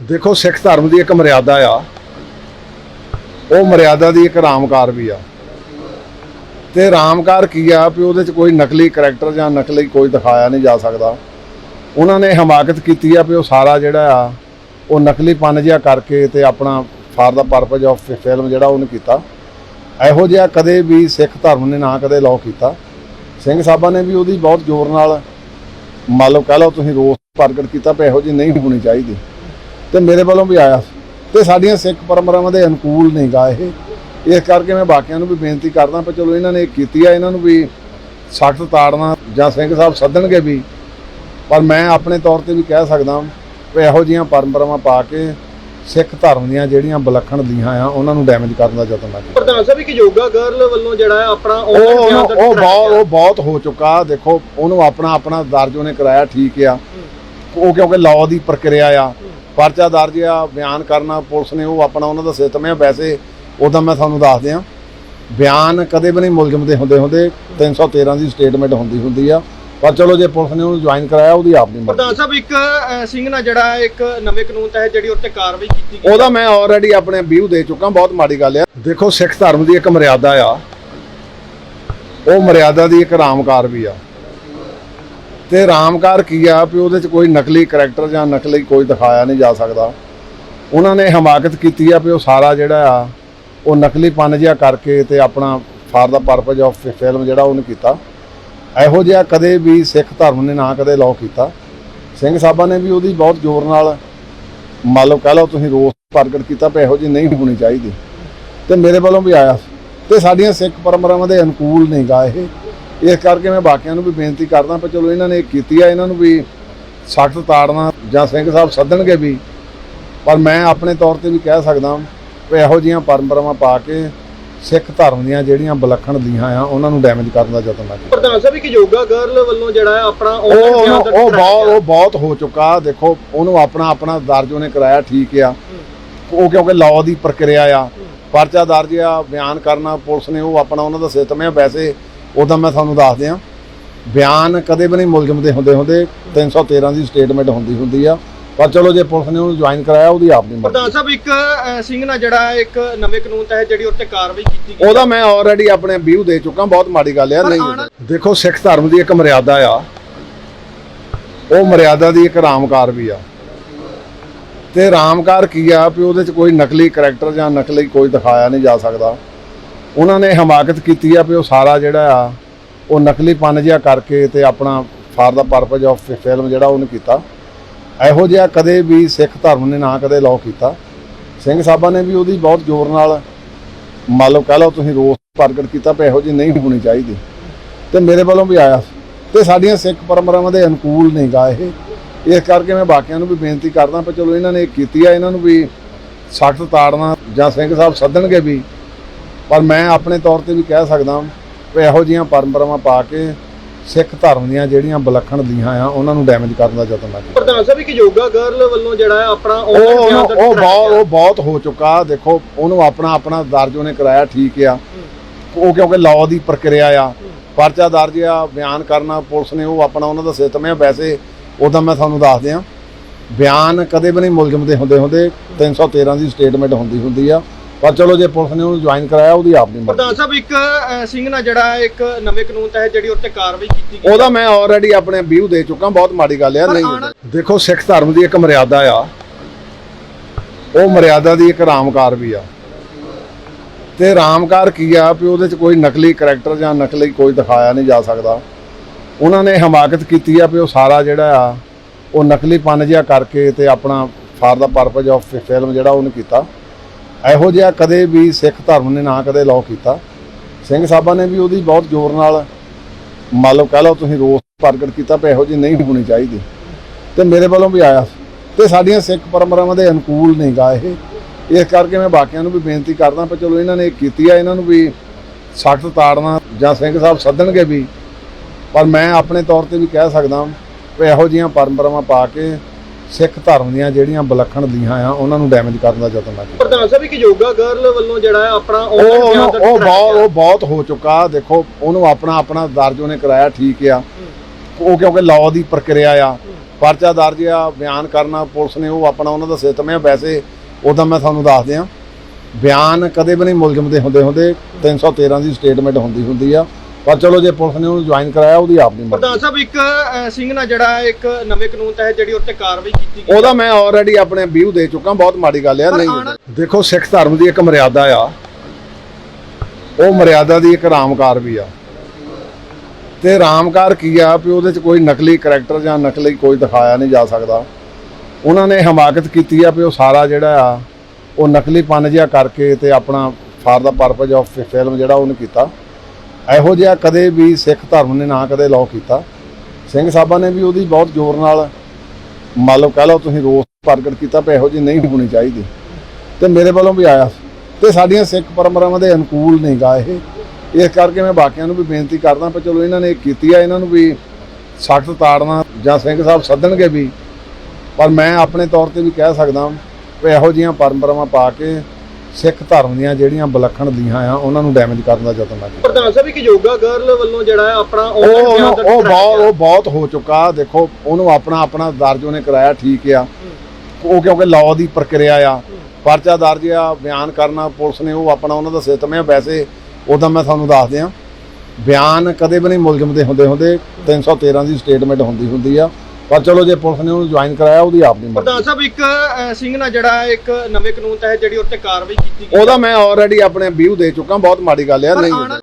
ਦੇਖੋ ਸਿੱਖ ਧਰਮ ਦੀ ਇੱਕ ਮਰਿਆਦਾ ਆ। ਉਹ ਮਰਿਆਦਾ ਦੀ ਇੱਕ ਰਾਮਕਾਰ ਵੀ ਆ। ਤੇ ਰਾਮਕਾਰ ਕੀ ਆ ਵੀ ਉਹਦੇ ਚ ਕੋਈ ਨਕਲੀ ਕੈਰੈਕਟਰ ਜਾਂ ਨਕਲੀ ਕੋਈ ਦਿਖਾਇਆ ਨਹੀਂ ਜਾ ਸਕਦਾ। ਉਹਨਾਂ ਨੇ ਹਮਾਕਤ ਕੀਤੀ ਆ ਵੀ ਉਹ ਸਾਰਾ ਜਿਹੜਾ ਆ, ਉਹ ਨਕਲੀ ਪਨ ਜਿਹਾ ਕਰਕੇ ਤੇ ਆਪਣਾ for the purpose of film ਜਿਹੜਾ ਉਹਨੇ ਕੀਤਾ। ਇਹੋ ਜਿਹਾ ਕਦੇ ਵੀ ਸਿੱਖ ਧਰਮ ਨੇ ਨਾ ਕਦੇ ਲਾਅ ਕੀਤਾ। ਸਿੰਘ ਸਾਹਿਬਾਂ ਨੇ ਵੀ ਉਹਦੀ ਬਹੁਤ ਜ਼ੋਰ ਨਾਲ ਮੰਨ ਲਓ ਕਹਿ ਲਓ ਤੁਸੀਂ ਰੋਸ ਪ੍ਰਗਟ ਕੀਤਾ ਵੀ ਇਹੋ ਜਿਹੀ ਨਹੀਂ ਹੋਣੀ ਚਾਹੀਦੀ। ਤੇ ਮੇਰੇ ਵੱਲੋਂ ਵੀ ਆਇਆ ਤੇ ਸਾਡੀਆਂ ਸਿੱਖ ਪਰੰਪਰਾਵਾਂ ਦੇ ਅਨੁਕੂਲ ਨਹੀਂ ਗਾ ਇਹ। ਇਸ ਕਰਕੇ ਮੈਂ ਬਾਕੀਆਂ ਨੂੰ ਵੀ ਬੇਨਤੀ ਕਰਦਾ ਪਰ ਚਲੋ ਇਹਨਾਂ ਨੇ ਇਹ ਕੀਤੀ ਆ ਇਹਨਾਂ ਨੂੰ ਵੀ ਸਖਤ ਤਾੜਨਾ ਜਾਂ ਸਿੰਘ ਸਾਹਿਬ ਸੱਦਣਗੇ ਵੀ। ਪਰ ਮੈਂ ਆਪਣੇ ਤੌਰ ਤੇ ਵੀ ਕਹਿ ਸਕਦਾ ਵੀ ਇਹੋ ਜਿਹੀਆਂ ਪਰੰਪਰਾਵਾਂ ਪਾ ਕੇ ਸਿੱਖ ਧਰਮ ਦੀਆਂ ਜਿਹੜੀਆਂ ਵਿਲੱਖਣ ਦੀਆਂ ਆ ਉਹਨਾਂ ਨੂੰ ਡੈਮੇਜ ਕਰਨ ਦਾ ਯਤਨ ਨਾ ਕਰੋ ਪ੍ਰਧਾਨ ਸਾਹਿਬ ਇੱਕ ਯੋਗਾ ਗਰਲ ਵੱਲੋਂ ਜਿਹੜਾ ਆਪਣਾ ਉਹ ਬਹੁਤ। ਉਹ ਬਹੁਤ ਹੋ ਚੁੱਕਾ ਦੇਖੋ ਉਹਨੂੰ ਆਪਣਾ ਆਪਣਾ ਦਰਜ ਉਹਨੇ ਕਰਾਇਆ ਠੀਕ ਆ। ਉਹ ਕਿਉਂਕਿ ਲਾਅ ਦੀ ਪ੍ਰਕਿਰਿਆ ਆ ਪਰਚਾ ਦਰਜ ਆ ਬਿਆਨ ਕਰਨਾ ਪੁਲਿਸ ਨੇ ਉਹ ਆਪਣਾ ਉਹਨਾਂ ਦਾ ਸਿਸਟਮ ਹੈ ਵੈਸੇ ਉਦੋਂ ਮੈਂ ਤੁਹਾਨੂੰ ਦੱਸ ਦਿਆਂ। ਬਿਆਨ ਕਦੇ ਵੀ ਨਹੀਂ ਮੁਲਜ਼ਮ ਦੇ ਹੁੰਦੇ ਹੁੰਦੇ 313 ਦੀ ਸਟੇਟਮੈਂਟ ਹੁੰਦੀ ਹੁੰਦੀ ਆ। ਪਰ ਚਲੋ ਜੇ ਪੁਲਿਸ ਨੇ ਉਹਨੂੰ ਜੁਆਇਨ ਕਰਾਇਆ ਉਹਦੀ ਆਪਣੀ ਪ੍ਰਧਾਨ ਮਰਜ਼ੀ। ਸਾਹਿਬ ਇੱਕ ਸਿੰਘ ਨਾਲ ਜਿਹੜਾ ਇੱਕ ਨਵੇਂ ਕਾਨੂੰਨ ਤਹਿਤ ਜਿਹੜੀ ਉੱਤੇ ਕਾਰਵਾਈ ਕੀਤੀ ਗਈ। ਉਹਦਾ ਮੈਂ ਆਲਰੇਡੀ ਆਪਣੇ ਵਿਊ ਦੇ ਚੁੱਕਾ ਬਹੁਤ ਮਾੜੀ ਗੱਲ ਆ। ਦੇਖੋ ਸਿੱਖ ਧਰਮ ਦੀ ਇੱਕ ਮਰਿਆਦਾ ਆ। ਉਹ ਮਰਿਆਦਾ ਦੀ ਇੱਕ ਰਾਮਕਾਰ ਵੀ ਆ। ਤੇ ਰਾਮਕਾਰ ਕੀ ਆ ਵੀ ਉਹਦੇ ਚ ਕੋਈ ਨਕਲੀ ਕੈਰੈਕਟਰ ਜਾਂ ਨਕਲੀ ਕੋਈ ਦਿਖਾਇਆ ਨਹੀਂ ਜਾ ਸਕਦਾ। ਉਹਨਾਂ ਨੇ ਹਮਾਕਤ ਕੀਤੀ ਆ ਵੀ ਉਹ ਸਾਰਾ ਜਿਹੜਾ ਆ, ਉਹ ਨਕਲੀ ਪਨ ਜਿਹਾ ਕਰਕੇ ਤੇ ਆਪਣਾ for the purpose of film ਜਿਹੜਾ ਉਹਨੇ ਕੀਤਾ। ਇਹੋ ਜਿਹਾ ਕਦੇ ਵੀ ਸਿੱਖ ਧਰਮ ਨੇ ਨਾ ਕਦੇ ਲਾਅ ਕੀਤਾ। ਸਿੰਘ ਸਾਹਿਬਾਂ ਨੇ ਵੀ ਉਹਦੀ ਬਹੁਤ ਜ਼ੋਰ ਨਾਲ ਮੰਨ ਲਓ ਕਹਿ ਲਓ ਤੁਸੀਂ ਰੋਸ ਪ੍ਰਗਟ ਕੀਤਾ ਵੀ ਇਹੋ ਜਿਹੀ ਨਹੀਂ ਹੋਣੀ ਚਾਹੀਦੀ। ਤੇ ਮੇਰੇ ਵੱਲੋਂ ਵੀ ਆਇਆ। ਤੇ ਸਾਡੀਆਂ ਸਿੱਖ ਪਰੰਪਰਾਵਾਂ ਦੇ ਅਨੁਕੂਲ ਨਹੀਂ ਗਾ ਇਹ। ਇਸ ਕਰਕੇ ਮੈਂ ਬਾਕੀਆਂ ਨੂੰ ਵੀ ਬੇਨਤੀ ਕਰਦਾ ਪਰ ਚਲੋ ਇਹਨਾਂ ਨੇ ਕੀਤੀ ਆ ਇਹਨਾਂ ਨੂੰ ਵੀ ਸਖਤ ਤਾੜਨਾ ਜਾਂ ਸਿੰਘ ਸਾਹਿਬ ਸੱਦਣਗੇ ਵੀ। ਪਰ ਮੈਂ ਆਪਣੇ ਤੌਰ ਤੇ ਵੀ ਕਹਿ ਸਕਦਾ ਵੀ ਇਹੋ ਜਿਹੀਆਂ ਪਰੰਪਰਾਵਾਂ ਪਾ ਕੇ ਸਿੱਖ ਧਰਮ ਦੀਆਂ ਜਿਹੜੀਆਂ ਵਿਲੱਖਣ ਦੀਆਂ ਆ ਉਹਨਾਂ ਨੂੰ ਡੈਮੇਜ ਕਰਨ ਦਾ ਯਤਨ ਨਾ ਪ੍ਰਧਾਨ ਸਾਹਿਬ ਇੱਕ ਯੋਗਾ ਗਰਲ ਵੱਲੋਂ ਜਿਹੜਾ ਆਪਣਾ ਉਹ ਬਹੁਤ। ਉਹ ਬਹੁਤ ਹੋ ਚੁੱਕਾ ਦੇਖੋ ਉਹਨੂੰ ਆਪਣਾ ਆਪਣਾ ਦਰਜ ਉਹਨੇ ਕਰਾਇਆ ਠੀਕ ਆ। ਉਹ ਕਿਉਂਕਿ ਲਾਅ ਦੀ ਪ੍ਰਕਿਰਿਆ ਆ ਪਰਚਾ ਦਰਜ ਆ ਬਿਆਨ ਕਰਨਾ ਪੁਲਿਸ ਨੇ ਉਹ ਆਪਣਾ ਉਹਨਾਂ ਦਾ ਸਿਸਟਮ ਹੈ ਵੈਸੇ ਉਦੋਂ ਮੈਂ ਤੁਹਾਨੂੰ ਦੱਸ ਦਿਆਂ ਬਿਆਨ ਕਦੇ ਵੀ ਨਹੀਂ ਮੁਲਜ਼ਮ ਦੇ ਹੁੰਦੇ ਹੁੰਦੇ 313 ਦੀ ਸਟੇਟਮੈਂਟ ਹੁੰਦੀ ਹੁੰਦੀ ਆ। ਪਰ ਚਲੋ ਜੇ ਪੁਲਿਸ ਨੇ ਉਹਨੂੰ ਜੁਆਇਨ ਕਰਾਇਆ ਉਹਦੀ ਆਪਣੀ ਪ੍ਰਧਾਨ ਮਰਜ਼ੀ। ਸਾਹਿਬ ਇੱਕ ਸਿੰਘ ਨਾਲ ਜਿਹੜਾ ਇੱਕ ਨਵੇਂ ਕਾਨੂੰਨ ਤਹਿਤ ਜਿਹੜੀ ਉੱਤੇ ਕਾਰਵਾਈ ਕੀਤੀ ਗਈ ਉਹਦਾ ਮੈਂ ਆਲਰੇਡੀ ਆਪਣੇ ਵਿਊ ਦੇ ਚੁੱਕਾ ਬਹੁਤ ਮਾੜੀ ਗੱਲ ਆ ਨਹੀਂ ਦੇਖੋ ਸਿੱਖ ਧਰਮ ਦੀ ਇੱਕ ਮਰਿਆਦਾ ਆ। ਉਹ ਮਰਿਆਦਾ ਦੀ ਇੱਕ ਰਾਮਕਾਰ ਵੀ ਆ। ਤੇ ਰਾਮਕਾਰ ਕੀ ਆ ਵੀ ਉਹਦੇ ਚ ਕੋਈ ਨਕਲੀ ਕੈਰੈਕਟਰ ਜਾਂ ਨਕਲੀ ਕੋਈ ਦਿਖਾਇਆ ਨਹੀਂ ਜਾ ਸਕਦਾ। ਉਹਨਾਂ ਨੇ ਹਮਾਕਤ ਕੀਤੀ ਆ ਵੀ ਉਹ ਸਾਰਾ ਜਿਹੜਾ ਆ, ਉਹ ਨਕਲੀ ਪਨ ਜਿਹਾ ਕਰਕੇ ਤੇ ਆਪਣਾ for the purpose of film ਜਿਹੜਾ ਉਹਨੇ ਕੀਤਾ। ਇਹੋ ਜਿਹਾ ਕਦੇ ਵੀ ਸਿੱਖ ਧਰਮ ਨੇ ਨਾ ਕਦੇ ਲਾਅ ਕੀਤਾ। ਸਿੰਘ ਸਾਹਿਬਾਂ ਨੇ ਵੀ ਉਹਦੀ ਬਹੁਤ ਜ਼ੋਰ ਨਾਲ ਮੰਨ ਲਓ ਕਹਿ ਲਓ ਤੁਸੀਂ ਰੋਸ ਪ੍ਰਗਟ ਕੀਤਾ ਵੀ ਇਹੋ ਜਿਹੀ ਨਹੀਂ ਹੋਣੀ ਚਾਹੀਦੀ। ਤੇ ਮੇਰੇ ਵੱਲੋਂ ਵੀ ਆਇਆ ਤੇ ਸਾਡੀਆਂ ਸਿੱਖ ਪਰੰਪਰਾਵਾਂ ਦੇ ਅਨੁਕੂਲ ਨਹੀਂ ਗਾ ਇਹ। ਇਸ ਕਰਕੇ ਮੈਂ ਬਾਕੀਆਂ ਨੂੰ ਵੀ ਬੇਨਤੀ ਕਰਦਾ ਪਰ ਚਲੋ ਇਹਨਾਂ ਨੇ ਇਹ ਕੀਤੀ ਆ, ਇਹਨਾਂ ਨੂੰ ਵੀ ਸਖਤ ਤਾੜਨਾ ਜਾਂ ਸਿੰਘ ਸਾਹਿਬ ਸੱਦਣਗੇ ਵੀ ਪਰ ਮੈਂ ਆਪਣੇ ਤੌਰ ਤੇ ਵੀ ਕਹਿ ਸਕਦਾ ਵੀ ਇਹੋ ਜਿਹੀਆਂ ਪਰੰਪਰਾਵਾਂ ਪਾ ਕੇ ਸਿੱਖ ਧਰਮ ਦੀਆਂ ਜਿਹੜੀਆਂ ਵਿਲੱਖਣ ਦੀਆਂ ਆ ਉਹਨਾਂ ਨੂੰ ਡੈਮੇਜ ਕਰਨ ਦਾ ਯਤਨ ਕਰੋ ਪ੍ਰਧਾਨ ਸਾਹਿਬ ਇੱਕ ਯੋਗਾ ਗਰਲ ਵੱਲੋਂ ਜਿਹੜਾ ਹੈ ਆਪਣਾ ਉਹ ਉਹ ਬਹੁਤ। ਉਹ ਬਹੁਤ ਹੋ ਚੁੱਕਾ ਦੇਖੋ ਉਹਨੂੰ ਆਪਣਾ ਆਪਣਾ ਦਰਜ ਉਹਨੇ ਕਰਾਇਆ ਠੀਕ ਆ। ਉਹ ਕਿਉਂਕਿ ਲਾਅ ਦੀ ਪ੍ਰਕਿਰਿਆ ਆ ਪਰਚਾ ਦਰਜ ਆ ਬਿਆਨ ਕਰਨਾ ਪੁਲਿਸ ਨੇ ਉਹ ਆਪਣਾ ਉਹਨਾਂ ਦਾ ਸਿਸਟਮ ਹੈ ਵੈਸੇ ਉਦੋਂ ਮੈਂ ਤੁਹਾਨੂੰ ਦੱਸ ਦਿਆਂ ਬਿਆਨ ਕਦੇ ਵੀ ਨਹੀਂ ਮੁਲਜ਼ਮ ਦੇ ਹੁੰਦੇ ਹੁੰਦੇ 313 ਦੀ ਸਟੇਟਮੈਂਟ ਹੁੰਦੀ ਹੁੰਦੀ ਆ। ਪਰ ਚਲੋ ਜੇ ਪੁਲਿਸ ਨੇ ਉਹਨੂੰ ਜੁਆਇਨ ਕਰਾਇਆ ਉਹਦੀ ਆਪਣੀ ਪ੍ਰਧਾਨ ਮਰਜ਼ੀ। ਸਾਹਿਬ ਇੱਕ ਅਹ, ਸਿੰਘ ਨਾਲ ਜਿਹੜਾ ਇੱਕ ਨਵੇਂ ਕਾਨੂੰਨ ਤਹਿਤ ਜਿਹੜੀ ਉੱਤੇ ਕਾਰਵਾਈ ਕੀਤੀ ਗਈ ਉਹਦਾ ਮੈਂ ਆਲਰੇਡੀ ਆਪਣੇ ਵਿਊ ਦੇ ਚੁੱਕਾ ਬਹੁਤ ਮਾੜੀ ਗੱਲ ਆ ਪਰ ਨਹੀਂ। ਆਉਣ- ਦੇਖੋ ਸਿੱਖ ਧਰਮ ਦੀ ਇੱਕ ਮਰਿਆਦਾ ਆ। ਉਹ ਮਰਿਆਦਾ ਦੀ ਇੱਕ ਰਾਮਕਾਰ ਵੀ ਆ। ਤੇ ਰਾਮਕਾਰ ਕੀ ਆ ਵੀ ਉਹਦੇ ਚ ਕੋਈ ਨਕਲੀ ਕੈਰੈਕਟਰ ਜਾਂ ਨਕਲੀ ਕੋਈ ਦਿਖਾਇਆ ਨਹੀਂ ਜਾ ਸਕਦਾ। ਉਹਨਾਂ ਨੇ ਹਮਾਕਤ ਕੀਤੀ ਆ ਵੀ ਉਹ ਸਾਰਾ ਜਿਹੜਾ ਆ ਉਹ ਨਕਲੀ ਪਨ ਜਿਹਾ ਕਰਕੇ ਤੇ ਆਪਣਾ for the purpose of film ਜਿਹੜਾ ਉਹਨੇ ਕੀਤਾ। ਇਹੋ ਜਿਹਾ ਕਦੇ ਵੀ ਸਿੱਖ ਧਰਮ ਨੇ ਨਾ ਕਦੇ ਲਾਅ ਕੀਤਾ। ਸਿੰਘ ਸਾਹਿਬਾਂ ਨੇ ਵੀ ਉਹਦੀ ਬਹੁਤ ਜ਼ੋਰ ਨਾਲ ਮੰਨ ਲਓ ਕਹਿ ਲਓ ਤੁਸੀਂ ਰੋਸ ਪ੍ਰਗਟ ਕੀਤਾ ਵੀ ਇਹੋ ਜਿਹੀ ਨਹੀਂ ਹੋਣੀ ਚਾਹੀਦੀ। ਤੇ ਮੇਰੇ ਵੱਲੋਂ ਵੀ ਆਇਆ ਤੇ ਸਾਡੀਆਂ ਸਿੱਖ ਪਰੰਪਰਾਵਾਂ ਦੇ ਅਨੁਕੂਲ ਨਹੀਂ ਗਾ ਇਹ। ਇਸ ਕਰਕੇ ਮੈਂ ਬਾਕੀਆਂ ਨੂੰ ਵੀ ਬੇਨਤੀ ਕਰਦਾ ਪਰ ਚਲੋ ਇਹਨਾਂ ਨੇ ਕੀਤੀ ਆ, ਇਹਨਾਂ ਨੂੰ ਵੀ ਸਖਤ ਤਾੜਨਾ ਜਾਂ ਸਿੰਘ ਸਾਹਿਬ ਸੱਦਣਗੇ ਵੀ। ਪਰ ਮੈਂ ਆਪਣੇ ਤੌਰ ਤੇ ਵੀ ਕਹਿ ਸਕਦਾ ਵੀ ਇਹੋ ਜਿਹੀਆਂ ਪਰੰਪਰਾਵਾਂ ਪਾ ਕੇ ਸਿੱਖ ਧਰਮ ਦੀਆਂ ਜਿਹੜੀਆਂ ਵਿਲੱਖਣ ਦੀਆਂ ਆ ਉਹਨਾਂ ਨੂੰ ਡੈਮੇਜ ਕਰਨ ਦਾ ਯਤਨ ਨਾ ਪ੍ਰਧਾਨ ਸਾਹਿਬ ਇੱਕ ਯੋਗਾ ਗਰਲ ਵੱਲੋਂ ਜਿਹੜਾ ਆਪਣਾ ਉਹ ਉਹ ਬਹੁਤ। ਉਹ ਬਹੁਤ ਹੋ ਚੁੱਕਾ ਦੇਖੋ ਉਹਨੂੰ ਆਪਣਾ ਆਪਣਾ ਦਰਜ ਉਹਨੇ ਕਰਾਇਆ ਠੀਕ ਆ। ਉਹ ਕਿਉਂਕਿ ਲਾਅ ਦੀ ਪ੍ਰਕਿਰਿਆ ਆ ਪਰਚਾ ਦਰਜ ਆ ਬਿਆਨ ਕਰਨਾ ਪੁਲਿਸ ਨੇ ਉਹ ਆਪਣਾ ਉਹਨਾਂ ਦਾ ਸਿਸਟਮ ਹੈ ਵੈਸੇ ਉਹਦਾ ਮੈਂ ਤੁਹਾਨੂੰ ਦੱਸ ਦਿਆਂ ਬਿਆਨ ਕਦੇ ਵੀ ਨਹੀਂ ਮੁਲਜ਼ਮ ਦੇ ਹੁੰਦੇ ਹੁੰਦੇ। 313 ਦੀ ਸਟੇਟਮੈਂਟ ਹੁੰਦੀ ਹੁੰਦੀ ਆ। ਪਰ ਚਲੋ ਜੇ ਪੁਲਿਸ ਨੇ ਉਹਨੂੰ ਜੁਆਇਨ ਕਰਾਇਆ ਉਹਦੀ ਆਪਣੀ ਮਰਜ਼ੀ। ਪ੍ਰਧਾਨ ਸਾਹਿਬ ਇੱਕ ਸਿੰਘ ਨਾਲ ਜਿਹੜਾ ਇੱਕ ਨਵੇਂ ਕਾਨੂੰਨ ਤਹਿਤ ਜਿਹੜੀ ਉੱਤੇ ਕਾਰਵਾਈ ਕੀਤੀ ਗਈ ਉਹਦਾ ਮੈਂ ਆਲਰੇਡੀ ਆਪਣੇ ਵਿਊ ਦੇ ਚੁੱਕਾ ਬਹੁਤ ਮਾੜੀ ਗੱਲ ਆ। ਨਹੀਂ ਦੇਖੋ ਸਿੱਖ ਧਰਮ ਦੀ ਇੱਕ ਮਰਿਆਦਾ ਆ। ਉਹ ਮਰਿਆਦਾ ਦੀ ਇੱਕ ਰਾਮਕਾਰ ਵੀ ਆ। ਤੇ ਰਾਮਕਾਰ ਕੀ ਆ ਵੀ ਉਹਦੇ ਚ ਕੋਈ ਨਕਲੀ ਕਰੈਕਟਰ ਜਾਂ ਨਕਲੀ ਕੋਈ ਦਿਖਾਇਆ ਨਹੀਂ ਜਾ ਸਕਦਾ। ਉਹਨਾਂ ਨੇ ਹਮਾਕਤ ਕੀਤੀ ਆ ਵੀ ਉਹ ਸਾਰਾ ਜਿਹੜਾ ਆ ਉਹ ਨਕਲੀ ਪਨ ਜਿਹਾ ਕਰਕੇ ਤੇ ਆਪਣਾ for the purpose of film ਜਿਹੜਾ ਉਹਨੇ ਕੀਤਾ। ਇਹੋ ਜਿਹਾ ਕਦੇ ਵੀ ਸਿੱਖ ਧਰਮ ਨੇ ਨਾ ਕਦੇ ਲਾਅ ਕੀਤਾ। ਸਿੰਘ ਸਾਹਿਬਾਂ ਨੇ ਵੀ ਉਹਦੀ ਬਹੁਤ ਜ਼ੋਰ ਨਾਲ ਮੰਨ ਲਓ ਕਹਿ ਲਓ ਤੁਸੀਂ ਰੋਸ ਪ੍ਰਗਟ ਕੀਤਾ ਵੀ ਇਹੋ ਜਿਹੀ ਨਹੀਂ ਹੋਣੀ ਚਾਹੀਦੀ। ਤੇ ਮੇਰੇ ਵੱਲੋਂ ਵੀ ਆਇਆ ਸੀ। ਤੇ ਸਾਡੀਆਂ ਸਿੱਖ ਪਰੰਪਰਾਵਾਂ ਦੇ ਅਨੁਕੂਲ ਨਹੀਂ ਗਾ ਇਹ। ਇਸ ਕਰਕੇ ਮੈਂ ਬਾਕੀਆਂ ਨੂੰ ਵੀ ਬੇਨਤੀ ਕਰਦਾ ਪਰ ਚਲੋ ਇਹਨਾਂ ਨੇ ਕੀਤੀ ਆ, ਇਹਨਾਂ ਨੂੰ ਵੀ ਸਖਤ ਤਾੜਨਾ ਜਾਂ ਸਿੰਘ ਸਾਹਿਬ ਸੱਦਣਗੇ ਵੀ। ਪਰ ਮੈਂ ਆਪਣੇ ਤੌਰ ਤੇ ਵੀ ਕਹਿ ਸਕਦਾ ਵੀ ਇਹੋ ਜਿਹੀਆਂ ਪਰੰਪਰਾਵਾਂ ਪਾ ਕੇ ਸਿੱਖ ਧਰਮ ਦੀਆਂ ਜਿਹੜੀਆਂ ਵਿਲੱਖਣ ਦੀਆਂ ਆ ਉਹਨਾਂ ਨੂੰ ਡੈਮੇਜ ਕਰਨ ਦਾ ਯਤਨ ਨਾ ਪ੍ਰਧਾਨ ਸਾਹਿਬ ਇੱਕ ਯੋਗਾ ਗਰਲ ਵੱਲੋਂ ਜਿਹੜਾ ਆਪਣਾ ਉਹ ਉਹ ਬਹੁਤ। ਉਹ ਬਹੁਤ ਹੋ ਚੁੱਕਾ ਦੇਖੋ ਉਹਨੂੰ ਆਪਣਾ ਆਪਣਾ ਦਰਜ ਉਹਨੇ ਕਰਾਇਆ ਠੀਕ ਆ। ਉਹ ਕਿਉਂਕਿ ਲਾਅ ਦੀ ਪ੍ਰਕਿਰਿਆ ਆ ਪਰਚਾ ਦਰਜ ਆ ਬਿਆਨ ਕਰਨਾ ਪੁਲਿਸ ਨੇ ਉਹ ਆਪਣਾ ਉਹਨਾਂ ਦਾ ਸਿਸਟਮ ਹੈ ਵੈਸੇ ਉਹਦਾ ਮੈਂ ਤੁਹਾਨੂੰ ਦੱਸ ਦਿਆਂ ਬਿਆਨ ਕਦੇ ਵੀ ਨਹੀਂ ਮੁਲਜ਼ਮ ਦੇ ਹੁੰਦੇ ਹੁੰਦੇ। 313 ਦੀ ਸਟੇਟਮੈਂਟ ਹੁੰਦੀ ਹੁੰਦੀ ਆ। ਪਰ ਚਲੋ ਜੇ ਪੁਲਿਸ ਨੇ ਉਹਨੂੰ ਜੁਆਇਨ ਕਰਾਇਆ ਉਹਦੀ ਆਪਣੀ ਪ੍ਰਧਾਨ ਮਰਜ਼ੀ। ਸਾਹਿਬ ਇੱਕ ਸਿੰਘ ਨਾਲ ਜਿਹੜਾ ਇੱਕ ਨਵੇਂ ਕਾਨੂੰਨ ਤਹਿਤ ਜਿਹੜੀ ਉੱਤੇ ਕਾਰਵਾਈ ਕੀਤੀ ਗਈ ਉਹਦਾ ਮੈਂ ਆਲਰੇਡੀ ਆਪਣੇ ਵਿਊ ਦੇ ਚੁੱਕਾ ਬਹੁਤ ਮਾੜੀ ਗੱਲ ਪਰ ਨਹੀਂ। ਆਉਣ-